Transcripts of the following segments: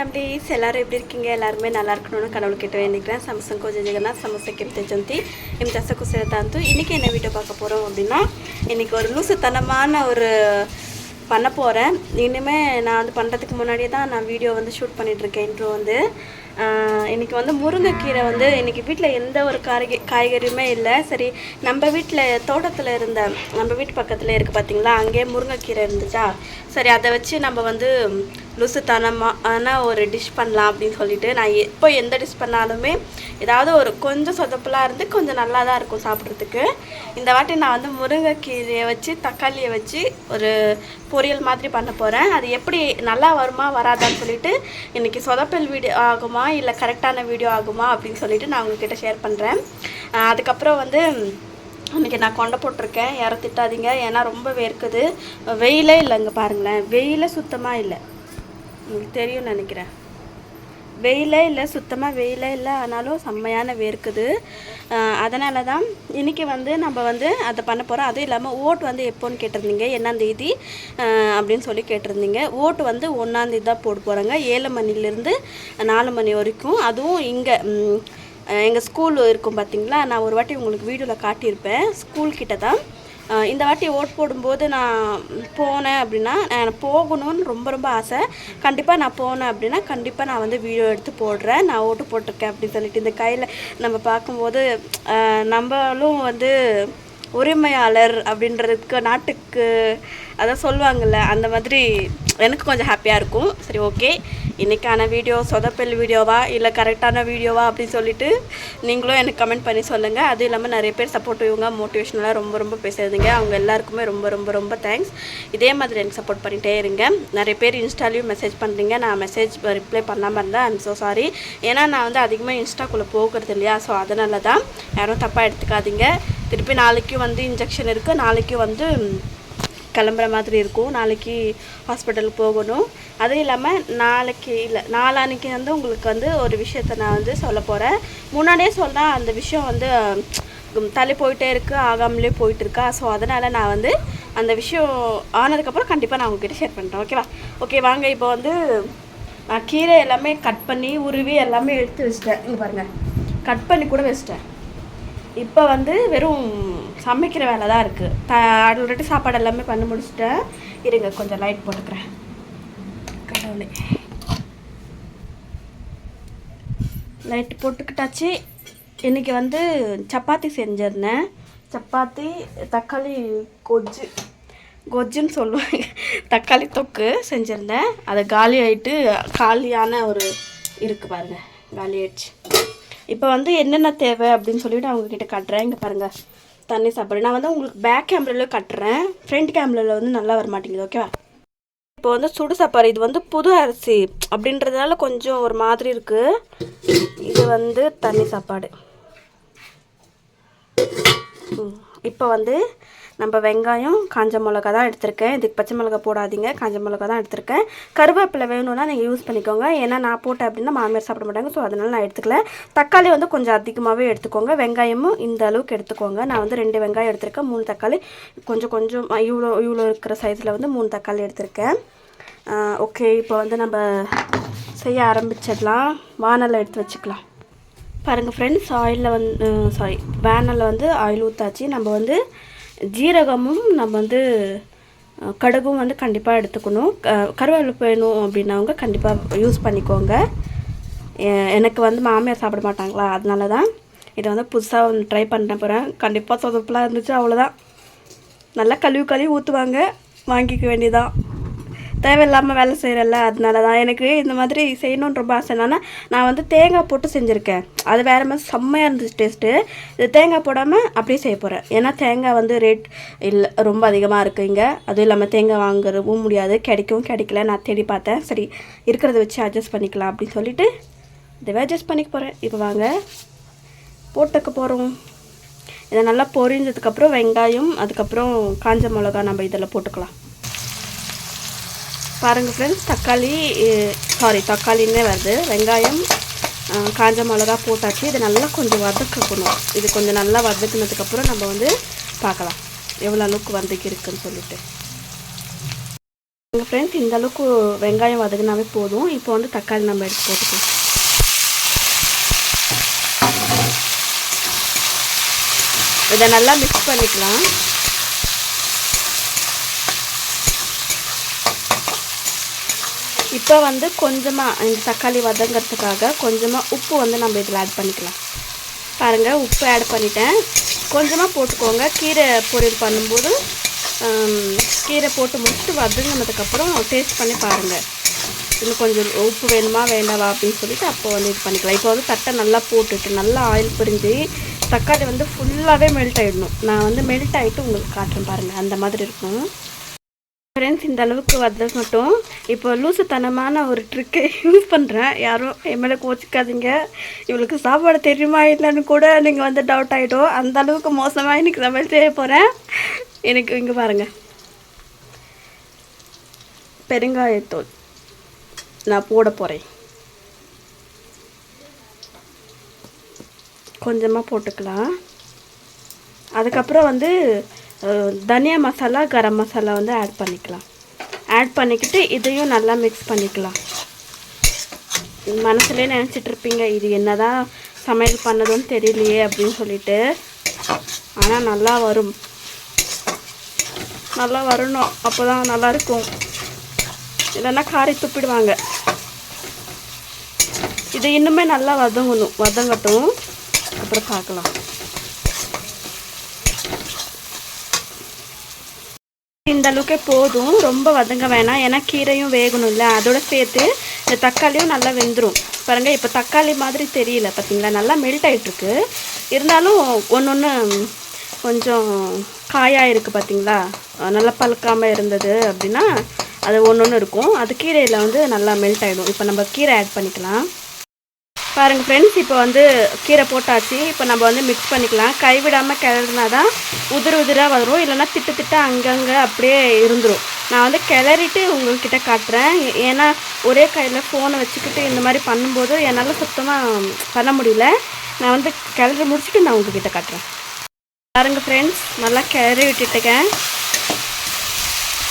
Families எல்லாரும் எப்படி இருக்கீங்க எல்லாருமே நல்லா இருக்கணும்னு கடவுள் கிட்ட வேண்டிக்கிறேன் ಸಮಸ್ಯೆ ಜಗನ್ನ ಸಮಸ್ಯೆ ಕೆಪ್ತೆ ಜಂತಿ ನಿಮ್ಮ ದಸಕ್ಕೂ ಸೇರ್ತಾಂತು இன்னைக்கு என்ன வீடியோ பார்க்க போகிறோம் அப்படின்னா இன்னைக்கு ஒரு லூசுத்தனமான ஒரு பண்ண போகிறேன் இனிமே நான் வந்து பண்ணுறதுக்கு முன்னாடியே தான் நான் வீடியோ வந்து ஷூட் பண்ணிகிட்ருக்கேன் இன்ட்ரோ வந்து ஆஹ் இன்னைக்கு வந்து முருங்கைக்கீரை வந்து இன்னைக்கு வீட்டில் எந்த ஒரு காய்கறி காய்கறியுமே இல்லை சரி நம்ம வீட்டில் தோட்டத்தில் இருந்த நம்ம வீட்டு பக்கத்தில் இருக்குது பார்த்தீங்களா அங்கேயே முருங்கைக்கீரை இருந்துச்சா சரி அதை வச்சு நம்ம வந்து லுசுத்தனமான ஒரு டிஷ் பண்ணலாம் அப்படின்னு சொல்லிட்டு நான் எப்போ எந்த டிஷ் பண்ணாலுமே ஏதாவது ஒரு கொஞ்சம் சொதப்பலாக இருந்து கொஞ்சம் நல்லா தான் இருக்கும் சாப்பிட்றதுக்கு. இந்த வாட்டி நான் வந்து முருங்கைக்கீரையை வச்சு தக்காளியை வச்சு ஒரு பொரியல் மாதிரி பண்ண போகிறேன் அது எப்படி நல்லா வருமா வராதான்னு சொல்லிட்டு இன்றைக்கி சொதப்பல் வீடியோ ஆகுமா இல்லை கரெக்டான வீடியோ ஆகுமா அப்படின்னு சொல்லிட்டு நான் உங்ககிட்ட ஷேர் பண்ணுறேன் அதுக்கப்புறம் வந்து இன்றைக்கி நான் கொண்டை போட்டிருக்கேன். யாரும் திட்டாதீங்க. ஏன்னா ரொம்ப வேர்க்குது. வெயிலே இல்லை இங்கே பாருங்களேன். வெயிலே சுத்தமாக இல்லை. உங்களுக்கு தெரியும்னு நினைக்கிறேன். வெயிலே இல்லை சுத்தமாக வெயிலே இல்லை ஆனாலும் செம்மையான வேர்க்குது. அதனால தான் இன்றைக்கி வந்து நம்ம வந்து அதை பண்ண போகிறோம் அதுவும் இல்லாமல் ஓட்டு வந்து எப்போன்னு கேட்டிருந்தீங்க என்னாந்தேதி அப்படின்னு சொல்லி கேட்டிருந்தீங்க. ஓட்டு வந்து ஒன்றாந்தேதி தான் போட்டு போகிறாங்க ஏழு மணிலேருந்து நாலு மணி வரைக்கும். அதுவும் இங்கே எங்கள் ஸ்கூல் இருக்கும் பார்த்தீங்களா நான் ஒரு வாட்டி உங்களுக்கு வீடியோவில் காட்டியிருப்பேன். ஸ்கூல் கிட்ட தான். இந்த வாட்டி ஓட் போடும்போது நான் போனேன் அப்படின்னா நான் போகணும்னு ரொம்ப ரொம்ப ஆசை. கண்டிப்பாக நான் போனேன் அப்படின்னா கண்டிப்பாக நான் வந்து வீடியோ எடுத்து போடுறேன். நான் ஓட்டு போட்டிருக்கேன் அப்படின்னு சொல்லிட்டு இந்த கையில் நம்ம பார்க்கும்போது நம்மளும் வந்து உரிமையாளர் அப்படின்றதுக்கு நாட்டுக்கு அதான் சொல்லுவாங்கள்ல அந்த மாதிரி எனக்கு கொஞ்சம் ஹாப்பியாக இருக்கும். சரி ஓகே இன்றைக்கான வீடியோ சொதப்பல் வீடியோவா இல்லை கரெக்டான வீடியோவா அப்படின்னு சொல்லிட்டு நீங்களும் எனக்கு கமெண்ட் பண்ணி சொல்லுங்கள் அதுவும் இல்லாமல் நிறைய பேர் சப்போர்ட் இவங்க மோட்டிவேஷனலாக ரொம்ப ரொம்ப பேசுறதுங்க. அவங்க எல்லாருக்குமே ரொம்ப ரொம்ப ரொம்ப தேங்க்ஸ் இதே மாதிரி எனக்கு சப்போர்ட் பண்ணிகிட்டே இருங்க. நிறைய பேர் இன்ஸ்டாலையும் மெசேஜ் பண்ணுறீங்க நான் மெசேஜ் ரிப்ளை பண்ணாமல் இருந்தேன் ஐம் ஸோ சாரி ஏன்னா நான் வந்து அதிகமாக இன்ஸ்டாக்குள்ளே போகிறது இல்லையா? ஸோ அதனால தான் யாரும் தப்பாக எடுத்துக்காதீங்க. திருப்பி நாளைக்கும் வந்து இன்ஜெக்ஷன் இருக்குது நாளைக்கும் வந்து கிளம்புற மாதிரி இருக்கும். நாளைக்கு ஹாஸ்பிட்டலுக்கு போகணும். அதுவும் இல்லாமல் நாளைக்கு இல்லை நாளான்னைக்கு வந்து உங்களுக்கு வந்து ஒரு விஷயத்த நான் வந்து சொல்ல போகிறேன் முன்னாடியே சொன்னால் அந்த விஷயம் வந்து தலை தள்ளி போயிட்டே இருக்குது ஆகாமலே போயிட்டுருக்கா ஸோ அதனால் நான் வந்து அந்த விஷயம் ஆனதுக்கப்புறம் கண்டிப்பாக நான் உங்ககிட்ட ஷேர் பண்ணுறேன் ஓகேவா ஓகே வாங்க இப்போ வந்து நான் கீரை எல்லாமே கட் பண்ணி உருவி எல்லாமே எடுத்து வச்சிட்டேன். இங்கே பாருங்கள் கட் பண்ணி கூட வச்சிட்டேன். இப்போ வந்து வெறும் சமைக்கிற வேலை தான் இருக்குது த ஆல்ரெடி சாப்பாடு எல்லாமே பண்ணி முடிச்சிட்டேன் இருங்க கொஞ்சம் லைட் போட்டுக்கிறேன். கடவுளே. லைட் போட்டுக்கிட்டாச்சு. இன்றைக்கி வந்து சப்பாத்தி செஞ்சிருந்தேன். சப்பாத்தி தக்காளி கொஜ்ஜு. கொஜ்ஜுன்னு சொல்லுவாங்க. தக்காளி தொக்கு செஞ்சுருந்தேன். அது காலி ஆகிட்டு காலியான ஒரு இருக்குது பாருங்கள் காலி ஆயிடுச்சு. இப்போ வந்து என்னென்ன தேவை அப்படின்னு சொல்லிவிட்டு அவங்கக்கிட்ட காட்டுறேன். இங்கே பாருங்கள் தண்ணி சாப்பாடு நான் வந்து உங்களுக்கு பேக் கேமராவில் கட்டுறேன். ஃப்ரண்ட் கேமராவில் வந்து நல்லா வர மாட்டேங்குது ஓகேவா இப்போ வந்து சுடு சாப்பாடு இது வந்து புது அரிசி அப்படின்றதுனால கொஞ்சம் ஒரு மாதிரி இருக்குது இது வந்து தண்ணி சாப்பாடு. இப்போ வந்து நம்ம வெங்காயம் காஞ்ச மிளகா தான் எடுத்திருக்கேன். இதுக்கு பச்சை மிளகா போடாதீங்க. காஞ்ச மிளகா தான் எடுத்திருக்கேன். கருவேப்பிலை வேணும்னா நீங்கள் யூஸ் பண்ணிக்கோங்க. ஏன்னா நான் போட்டேன் அப்படின்னா மாமியார் சாப்பிட மாட்டாங்க. ஸோ அதனால் நான் எடுத்துக்கல. தக்காளி வந்து கொஞ்சம் அதிகமாகவே எடுத்துக்கோங்க. வெங்காயமும் இந்த அளவுக்கு எடுத்துக்கோங்க. நான் வந்து ரெண்டு வெங்காயம் எடுத்திருக்கேன். மூணு தக்காளி. கொஞ்சம் கொஞ்சம் இவ்வளோ இவ்வளோ இருக்கிற சைஸில் வந்து மூணு தக்காளி எடுத்திருக்கேன். ஓகே இப்போ வந்து நம்ம செய்ய ஆரம்பிச்சிடலாம். வானலை எடுத்து வச்சுக்கலாம். பாருங்கள் ஃப்ரெண்ட்ஸ் ஆயிலில் வந்து சாரி பேனரில் வந்து ஆயில் ஊற்றாச்சு நம்ம வந்து ஜீரகமும் நம்ம வந்து கடுகும் வந்து கண்டிப்பாக எடுத்துக்கணும். க- கருவேப்பிலை வேணும் அப்படின்னவங்க கண்டிப்பாக யூஸ் பண்ணிக்கோங்க. எனக்கு வந்து மாமியார் சாப்பிட மாட்டாங்களா அதனால தான் இதை வந்து புதுசாக வந்து ட்ரை பண்ண போகிறேன் கண்டிப்பாக சொதப்பெலாம் இருந்துச்சு அவ்வளோதான் நல்லா கழுவி கழுவி ஊற்றுவாங்க வாங்கிக்க வேண்டியதான் தேவையில்லாமல் வேலை செய்கிறல்ல அதனால தான் எனக்கு இந்த மாதிரி செய்யணுன்னு ரொம்ப ஆசை. என்னன்னா நான் வந்து தேங்காய் போட்டு செஞ்சுருக்கேன். அது வேறு மாதிரி செம்மையாக இருந்துச்சு டேஸ்ட்டு இது தேங்காய் போடாமல் அப்படியே செய்ய போகிறேன் ஏன்னா தேங்காய் வந்து ரேட் இல்லை ரொம்ப அதிகமாக இருக்குது இங்கே. அதுவும் இல்லாமல் தேங்காய் வாங்குறவும் முடியாது. கிடைக்கவும் கிடைக்கல. நான் தேடி பார்த்தேன். சரி இருக்கிறத வச்சு அட்ஜஸ்ட் பண்ணிக்கலாம் அப்படின்னு சொல்லிட்டு இதுவே அட்ஜஸ்ட் பண்ணிக்க போகிறேன் இப்போ வாங்க. போட்டுக்க போகிறோம் இதை நல்லா பொரிஞ்சதுக்கப்புறம் வெங்காயம் அதுக்கப்புறம் காஞ்ச மிளகா நம்ம இதில் போட்டுக்கலாம். பாருங்கள் ஃப்ரெண்ட்ஸ் தக்காளி சாரி தக்காளின்னே வருது. வெங்காயம் காஞ்ச மிளகா போட்டாச்சு. இதை நல்லா கொஞ்சம் வதக்கணும். இது கொஞ்சம் நல்லா வதக்குனதுக்கப்புறம் நம்ம வந்து பார்க்கலாம். எவ்வளோ அளவுக்கு வதக்கி இருக்குன்னு சொல்லிட்டு. எங்கள் ஃப்ரெண்ட்ஸ் இந்த அளவுக்கு வெங்காயம் வதங்கினாவே போதும். இப்போ வந்து தக்காளி நம்ம எடுத்து போட்டுக்கலாம். இதை நல்லா மிக்ஸ் பண்ணிக்கலாம். இப்போ வந்து கொஞ்சமாக இந்த தக்காளி வதங்கிறதுக்காக கொஞ்சமாக உப்பு வந்து நம்ம இதில் ஆட் பண்ணிக்கலாம். பாருங்கள் உப்பு ஆட் பண்ணிட்டேன். கொஞ்சமாக போட்டுக்கோங்க. கீரை பொரியல் பண்ணும்போது கீரை போட்டு முடிச்சுட்டு வதங்கினதுக்கப்புறம் டேஸ்ட் பண்ணி பாருங்கள் இன்னும் கொஞ்சம் உப்பு வேணுமா வேண்டாவா அப்படின்னு சொல்லிட்டு அப்போ வந்து இது பண்ணிக்கலாம். இப்போ வந்து தட்டை நல்லா போட்டுட்டு நல்லா ஆயில் பிரிஞ்சு தக்காளி வந்து ஃபுல்லாகவே மெல்ட் ஆகிடணும் நான் வந்து மெல்ட் ஆகிட்டு உங்களுக்கு காட்டுறேன் பாருங்கள் அந்த மாதிரி இருக்கும். ஃப்ரெண்ட்ஸ் இந்த அளவுக்கு வந்தது மட்டும். இப்போ லூசுத்தனமான ஒரு ட்ரிக்கை யூஸ் பண்ணுறேன் யாரும் என் மேலே கோச்சிக்காதீங்க. இவளுக்கு சாப்பாடு தெரியுமா இல்லைன்னு கூட நீங்கள் வந்து டவுட் ஆகிடும் அந்த அளவுக்கு மோசமாக இன்னைக்கு சமையல் செய்ய போகிறேன் எனக்கு இங்கே பாருங்கள் பெருங்காயத்தூள் நான் போட போகிறேன் கொஞ்சமாக போட்டுக்கலாம். அதுக்கப்புறம் வந்து தனியா மசாலா கரம் மசாலா வந்து ஆட் பண்ணிக்கலாம். ஆட் பண்ணிக்கிட்டு இதையும் நல்லா மிக்ஸ் பண்ணிக்கலாம். மனசுலேயே நினச்சிட்டு இருப்பீங்க இது என்னதான் சமையல் பண்ணதுன்னு தெரியலையே அப்படின்னு சொல்லிட்டு. ஆனால் நல்லா வரும். நல்லா வரணும். அப்போ தான் நல்லாயிருக்கும் இல்லைன்னா காரி துப்பிடுவாங்க. இது இன்னுமே நல்லா வதங்கணும் வதங்கட்டும். அப்புறம் பார்க்கலாம். இந்த அளவுக்கே போதும். ரொம்ப வதங்க வேணாம். ஏன்னா கீரையும் வேகணும்ல. அதோட சேர்த்து இந்த தக்காளியும் நல்லா வெந்துடும் பாருங்க இப்போ தக்காளி மாதிரி தெரியல பார்த்தீங்களா நல்லா மெல்ட் ஆகிட்டுருக்கு இருந்தாலும் ஒன்று ஒன்று கொஞ்சம் காயாக இருக்குது பார்த்தீங்களா நல்லா பழுக்காமல் இருந்தது அப்படின்னா அது ஒன்று ஒன்று இருக்கும். அது கீரையில் வந்து நல்லா மெல்ட் ஆகிடும் இப்போ நம்ம கீரை ஆட் பண்ணிக்கலாம். பாருங்கள் ஃப்ரெண்ட்ஸ் இப்போ வந்து கீரை போட்டாச்சு. இப்போ நம்ம வந்து மிக்ஸ் பண்ணிக்கலாம். கைவிடாமல் கிளறினா தான் உதிர் உதிராக வரும் இல்லைன்னா திட்டு திட்டு அங்கங்கே அப்படியே இருந்துடும் நான் வந்து கிளறிட்டு உங்கள்கிட்ட காட்டுறேன். ஏ- ஏன்னா ஒரே கையில் ஃபோனை வச்சுக்கிட்டு இந்த மாதிரி பண்ணும்போது என்னால் சுத்தமாக பண்ண முடியல. நான் வந்து கிளறி முடிச்சுட்டு நான் உங்கள்கிட்ட காட்டுறேன். பாருங்கள் ஃப்ரெண்ட்ஸ் நல்லா கிளறி விட்டுட்டுக்கேன்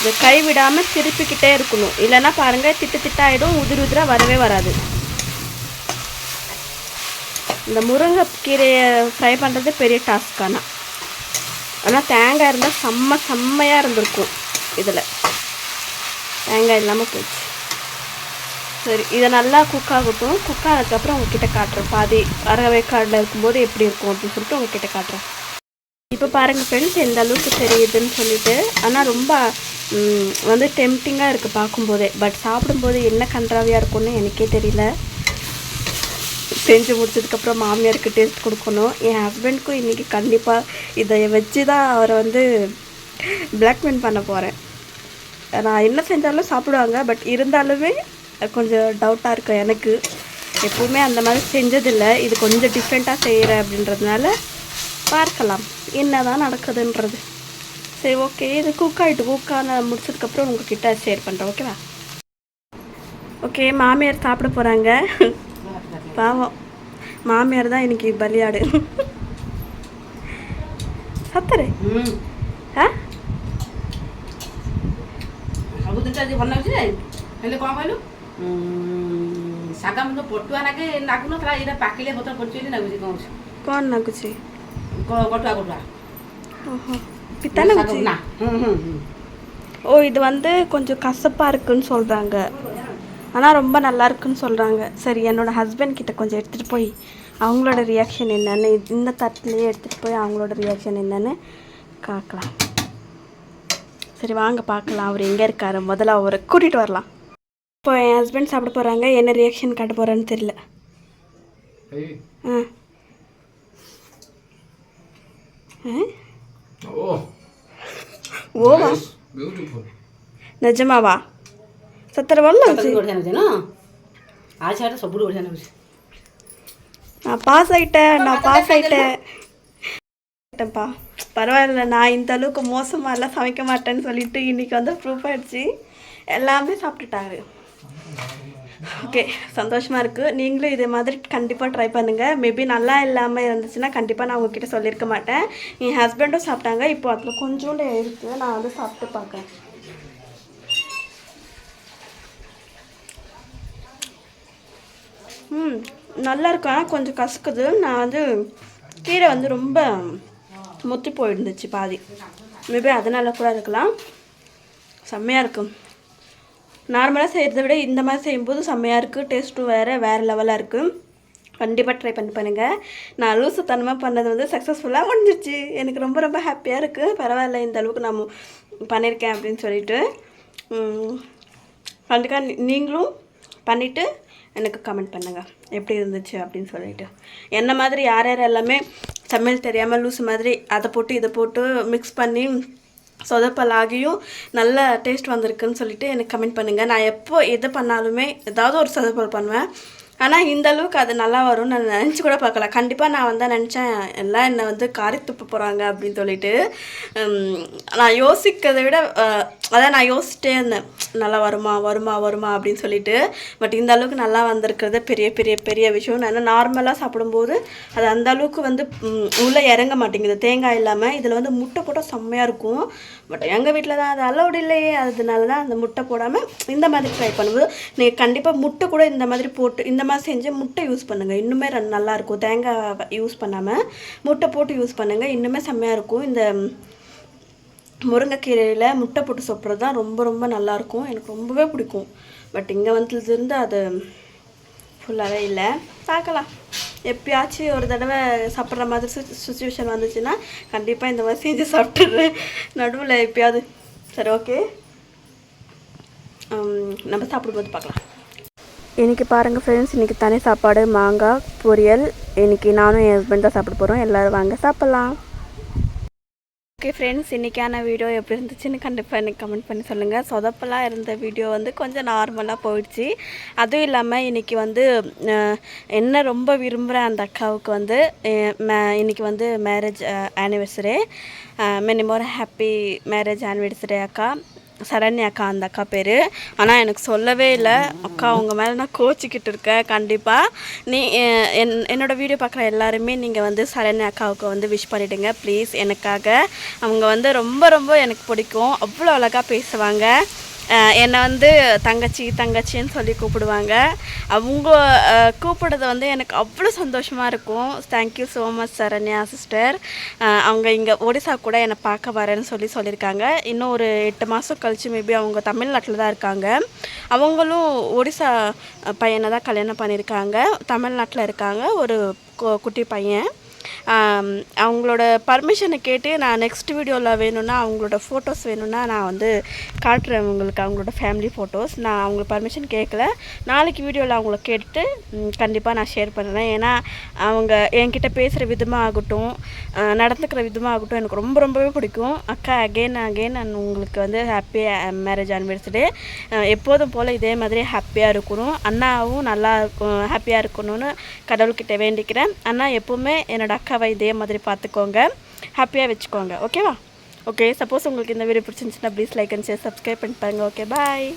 இது கை விடாமல் திருப்பிக்கிட்டே இருக்கணும். இல்லைன்னா பாருங்கள் திட்டு திட்டாயிடும். உதிர் உதிராக வரவே வராது. இந்த முருங்கைக்கீரையை ஃப்ரை பண்ணுறது பெரிய டாஸ்க் ஆனால் ஆனால் தேங்காய் இருந்தால் செம்ம செம்மையாக இருந்திருக்கும் இதில். தேங்காய் இல்லாமல் போச்சு. சரி இதை நல்லா குக் ஆகட்டும். குக் ஆனதுக்கப்புறம் உங்ககிட்ட காட்டுறேன். பாதி அரவேக்காடில் இருக்கும்போது எப்படி இருக்கும் அப்படின்னு சொல்லிட்டு உங்ககிட்ட காட்டுறேன். இப்போ பாருங்கள் ஃப்ரெண்ட்ஸ் எந்த அளவுக்கு தெரியுதுன்னு சொல்லிட்டு. ஆனால் ரொம்ப வந்து டெம்டிங்காக இருக்குது பார்க்கும்போதே. பட் சாப்பிடும்போது என்ன கன்றாவியாக இருக்கும்னு எனக்கே தெரியல. செஞ்சு முடிச்சதுக்கப்புறம் மாமியாருக்கு டேஸ்ட் கொடுக்கணும். என் ஹஸ்பண்ட்க்கும் இன்றைக்கி கண்டிப்பாக இதை வச்சு தான் அவரை வந்து பிளாக்மெயில் பண்ண போகிறேன் நான் என்ன செஞ்சாலும் சாப்பிடுவாங்க பட் இருந்தாலுமே கொஞ்சம் டவுட்டாக இருக்கும் எனக்கு. எப்பவுமே அந்த மாதிரி செஞ்சதில்லை. இது கொஞ்சம் டிஃப்ரெண்ட்டாக செய்கிறேன் அப்படின்றதுனால பார்க்கலாம். என்ன தான் நடக்குதுன்றது. சரி ஓகே இது குக் ஆகிட்டு குக்கான முடிச்சதுக்கப்புறம் உங்ககிட்ட ஷேர் பண்ணுறேன் ஓகேவா ஓகே மாமியார் சாப்பிட போகிறாங்க பாவம் மாமியார் தான் இன்னைக்கு பலியாடு ସତରେ ହୁଁ ହଁ ସବୁ ଜିନିଷ ଆଜି ଭଲ ଲାଗୁଛି ଯେ ହେଲେ କ'ଣ କହିଲୁ ଉଁ, ଶାଗ ମଧ୍ୟ ପଟୁଆ ନାଗେ ନାଗୁନଥିଲା ଏଇଟା ପାକିଲେ ପତ୍ର ପଡୁଛି ବୋଲି ନାଗୁଛି କ'ଣ ହଉଛି କ'ଣ ଲାଗୁଛି କ- କଟୁଆ କଟୁଆ ஓஹோ பித்தா ଶାଗ ଲାଗୁଛି ନା ହୁଁ ହୁଁ ହୁଁ ஓ இது வந்து கொஞ்சம் கசப்பாக இருக்குன்னு சொல்கிறாங்க ஆனால் ரொம்ப நல்லா இருக்குன்னு சொல்கிறாங்க சரி என்னோட ஹஸ்பண்ட் கிட்ட கொஞ்சம் எடுத்துகிட்டு போய் அவங்களோட ரியாக்ஷன் என்னன்னு இந்த தட்டுலேயே எடுத்துகிட்டு போய் அவங்களோட ரியாக்ஷன் என்னன்னு காக்கலாம். சரி வாங்க பார்க்கலாம். அவர் எங்கே இருக்காரு? முதல்ல அவரை கூட்டிகிட்டு வரலாம். இப்போ என் ஹஸ்பண்ட் சாப்பிட போகிறாங்க என்ன ரியாக்ஷன் காட்ட போகிறான்னு தெரியல. ஆ. ஓவா. Nice. Beautiful. நிஜமாவா? சத்தர வரல ସବୁଠୁ ବଢ଼ିଆ ଲାଗୁଛି ନା ଆଉ ସେଟା ସବୁଠୁ ବଢ଼ିଆ ଲାଗୁଛି நான் பாஸ் ஆயிட்டேன் நான் பாஸ் ஆயிட்டேன் ஆயிட்டேன்ப்பா பரவாயில்ல நான் இந்த அளவுக்கு மோசமாக எல்லாம் சமைக்க மாட்டேன்னு சொல்லிட்டு இன்னைக்கு வந்து ப்ரூஃப் ஆயிடுச்சு எல்லாமே சாப்பிட்டுட்டாரு ஓகே சந்தோஷமாக இருக்குது நீங்களும் இதே மாதிரி கண்டிப்பாக ட்ரை பண்ணுங்கள் மேபி நல்லா இல்லாமல் இருந்துச்சுன்னா கண்டிப்பாக நான் உங்ககிட்ட சொல்லியிருக்க மாட்டேன் என் ஹஸ்பண்டும் சாப்பிட்டாங்க இப்போ அதில் கொஞ்சோண்டு இருக்குது நான் வந்து சாப்பிட்டு பார்க்குறேன் ம் நல்லா இருக்கும் ஆனால் கொஞ்சம் கசக்குது. நான் வந்து கீரை வந்து ரொம்ப முத்தி போயிருந்துச்சு பாதி. மேபி அதனால் கூட இருக்கலாம். செம்மையாக இருக்கும் நார்மலாக செய்கிறத விட இந்த மாதிரி செய்யும்போது செம்மையாக இருக்குது டேஸ்ட்டும் வேறு வேறு லெவலாக இருக்குது கண்டிப்பாக ட்ரை பண்ணி பண்ணுங்கள் நான் லூசுத்தனமாக பண்ணது வந்து சக்ஸஸ்ஃபுல்லாக முடிஞ்சிச்சு. எனக்கு ரொம்ப ரொம்ப ஹாப்பியாக இருக்குது பரவாயில்ல இந்த அளவுக்கு நான் மு- பண்ணியிருக்கேன் அப்படின்னு சொல்லிட்டு. கண்டிப்பாக நீங்களும் பண்ணிவிட்டு எனக்கு கமெண்ட் பண்ணுங்கள் எப்படி இருந்துச்சு அப்படின்னு சொல்லிட்டு. என்ன மாதிரி யார் யார் எல்லாமே சமையல் தெரியாமல் லூஸ் மாதிரி அதை போட்டு இதை போட்டு மிக்ஸ் பண்ணி சொதப்பலாகியும் நல்ல டேஸ்ட் வந்திருக்குன்னு சொல்லிட்டு எனக்கு கமெண்ட் பண்ணுங்கள் நான் எப்போ எது பண்ணாலுமே ஏதாவது ஒரு சொதப்பல் பண்ணுவேன். ஆனால் இந்த அளவுக்கு அது நல்லா வரும்னு நான் நினச்சி கூட பார்க்கல. கண்டிப்பாக நான் வந்து நினச்சேன் எல்லாம் என்னை வந்து காரி துப்ப போகிறாங்க அப்படின்னு சொல்லிட்டு. நான் யோசிக்கிறதை விட அதான் நான் யோசிச்சிட்டே இருந்தேன். நல்லா வருமா வருமா வருமா அப்படின்னு சொல்லிட்டு. பட் இந்த அளவுக்கு நல்லா வந்திருக்கிறது பெரிய பெரிய பெரிய விஷயம். நான் நார்மலாக சாப்பிடும்போது அது அந்த அளவுக்கு வந்து உள்ளே இறங்க மாட்டேங்குது. தேங்காய் இல்லாமல் இதில் வந்து முட்டை போட்டால் செம்மையாக இருக்கும். பட் எங்கள் வீட்டில் தான் அது அலோடு இல்லையே. அதனால தான் அந்த முட்டை போடாமல் இந்த மாதிரி ட்ரை பண்ணும்போது நீங்கள் கண்டிப்பாக முட்டை கூட இந்த மாதிரி போட்டு இந்த மாதிரி செஞ்சு முட்டை யூஸ் பண்ணுங்கள் இன்னுமே ரெண்டு நல்லாயிருக்கும் தேங்காய் யூஸ் பண்ணாமல் முட்டை போட்டு யூஸ் பண்ணுங்கள் இன்னுமே செம்மையாக இருக்கும். இந்த முருங்கைக்கீரையில் முட்டை போட்டு சாப்பிட்றது தான் ரொம்ப ரொம்ப நல்லாயிருக்கும் எனக்கு ரொம்பவே பிடிக்கும். பட் இங்கே வந்ததுலேருந்து அது ஃபுல்லாகவே இல்லை. பார்க்கலாம் எப்பயாச்சும் ஒரு தடவை சாப்பிட்ற மாதிரி சுச்சுவேஷன் வந்துச்சுன்னா கண்டிப்பாக இந்த மாதிரி செஞ்சு சாப்பிட்டுடுறேன் நடுவில் எப்பயாவது. சரி ஓகே நம்ம சாப்பிடும்போது பார்க்கலாம் இன்றைக்கி பாருங்கள் ஃப்ரெண்ட்ஸ் இன்றைக்கி தனி சாப்பாடு மாங்காய் பொரியல். இன்றைக்கி நானும் என் ஹஸ்பண்ட் தான் சாப்பிட போகிறோம் எல்லோரும் வாங்க சாப்பிட்லாம். ஓகே ஃப்ரெண்ட்ஸ் இன்றைக்கான வீடியோ எப்படி இருந்துச்சுன்னு கண்டிப்பாக எனக்கு கமெண்ட் பண்ணி சொல்லுங்கள் சொதப்பெல்லாம் இருந்த வீடியோ வந்து கொஞ்சம் நார்மலாக போயிடுச்சு. அதுவும் இல்லாமல் இன்றைக்கி வந்து என்ன ரொம்ப விரும்புகிற அந்த அக்காவுக்கு வந்து மே- இன்றைக்கி வந்து marriage anniversary many more happy marriage anniversary அக்கா. சரண்யா அக்கா அந்த அக்கா பேர். ஆனால் எனக்கு சொல்லவே இல்லை. அக்கா உங்கள் மேலே நான் கோச்சிக்கிட்டு இருக்கேன். கண்டிப்பாக நீ என் என்னோடய வீடியோ பார்க்குற எல்லாருமே நீங்கள் வந்து சரண்யா அக்காவுக்கு வந்து விஷ் பண்ணிவிடுங்க ப்ளீஸ் எனக்காக. அவங்க வந்து ரொம்ப ரொம்ப எனக்கு பிடிக்கும். அவ்வளோ அழகாக பேசுவாங்க. என்னை வந்து தங்கச்சி தங்கச்சின்னு சொல்லி கூப்பிடுவாங்க. அவங்க கூப்பிடுறது வந்து எனக்கு அவ்வளோ சந்தோஷமாக இருக்கும். Thank you so much Saranya sister அவங்க இங்கே ஒடிசா கூட என்னை பார்க்க வரேன்னு சொல்லி சொல்லியிருக்காங்க. இன்னும் ஒரு எட்டு மாதம் கழிச்சு மேபி அவங்க தமிழ்நாட்டில் தான் இருக்காங்க. அவங்களும் ஒடிசா பையனை தான் கல்யாணம் பண்ணியிருக்காங்க. தமிழ்நாட்டில் இருக்காங்க. ஒரு கு- குட்டி பையன். அவங்களோட பர்மிஷனை கேட்டு நான் நெக்ஸ்ட் வீடியோவில் வேணும்னா அவங்களோட ஃபோட்டோஸ் வேணும்னா நான் வந்து காட்டுறேன் உங்களுக்கு அவங்களோட ஃபேமிலி ஃபோட்டோஸ் நான் அவங்களுக்கு பர்மிஷன் கேட்கல. நாளைக்கு வீடியோவில் அவங்கள கேட்டுட்டு கண்டிப்பாக நான் ஷேர் பண்ணுறேன் ஏன்னா அவங்க என்கிட்ட பேசுகிற விதமாக ஆகட்டும் நடந்துக்கிற விதமாக ஆகட்டும் எனக்கு ரொம்ப ரொம்பவே பிடிக்கும். அக்கா அகெயின் அகெயின் நான் உங்களுக்கு வந்து ஹாப்பி மேரேஜ் ஆனிவர்சரி எப்போதும் போல் இதே மாதிரி ஹாப்பியாக இருக்கணும். அண்ணாவும் நல்லா இருக்கும் ஹாப்பியாக இருக்கணும்னு கடவுள்கிட்ட வேண்டிக்கிறேன். அண்ணா எப்போவுமே என்னோட அக்காவை இதே மாதிரி பார்த்துக்கோங்க. ஹாப்பியாக வச்சுக்கோங்க. ஓகேவா ஓகே சப்போஸ் உங்களுக்கு இந்த வீடியோ பிடிச்சிருந்துச்சுன்னா please like and share subscribe பண்ணி பாருங்கள் ஓகே பாய்